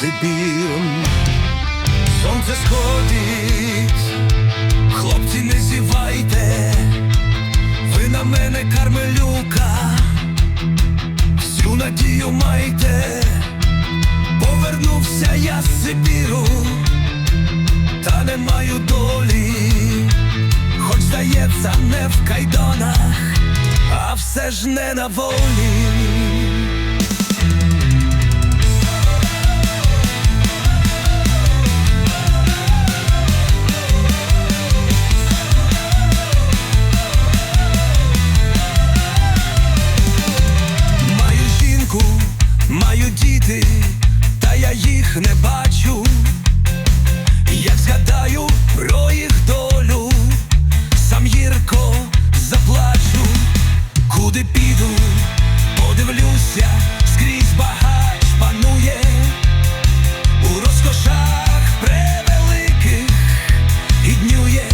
Сибіром. Сонце сходить, хлопці, не зівайте, ви на мене кармелюка, всю надію майте, повернувся я з Сибіру, та не маю долі, хоч здається, не в кайданах, а все ж не на волі. Не бачу. Як згадаю про їх долю, сам гірко заплачу, куди піду, подивлюся, скрізь багач панує, у розкошах превеликих і днює,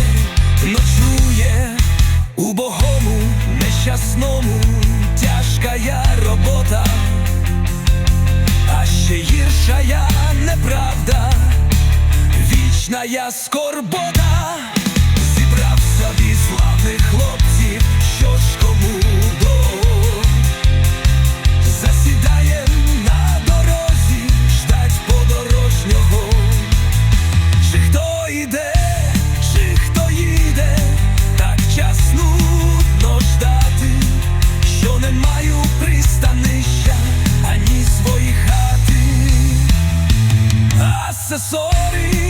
ночує у богому нещасному я скорбота, зібрав собі славних хлопців, що ж кому до. Засідає на дорозі, ждать подорожнього. Чи хто йде, чи хто їде, так час нудно ждати, що не маю пристанища, ані свої хати, асесори,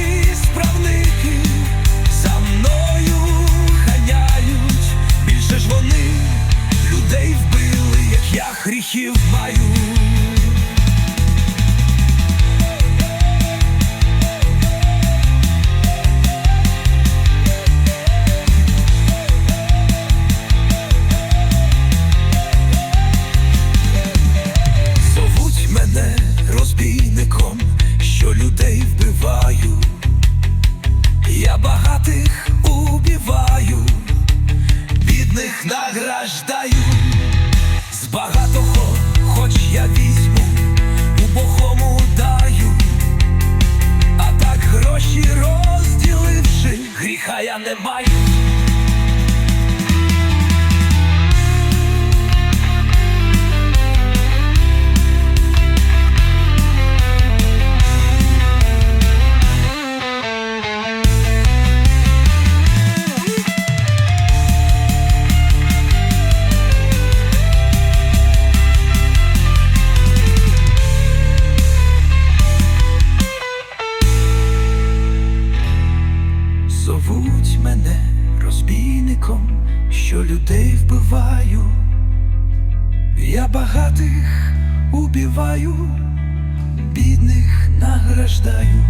не маю. Мене розбійником, що людей вбиваю. Я багатих убиваю, бідних награждаю.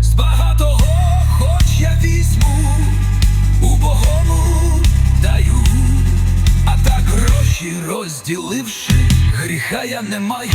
З багатого, хоч я візьму, убогому даю, а так гроші розділивши, гріха я не маю.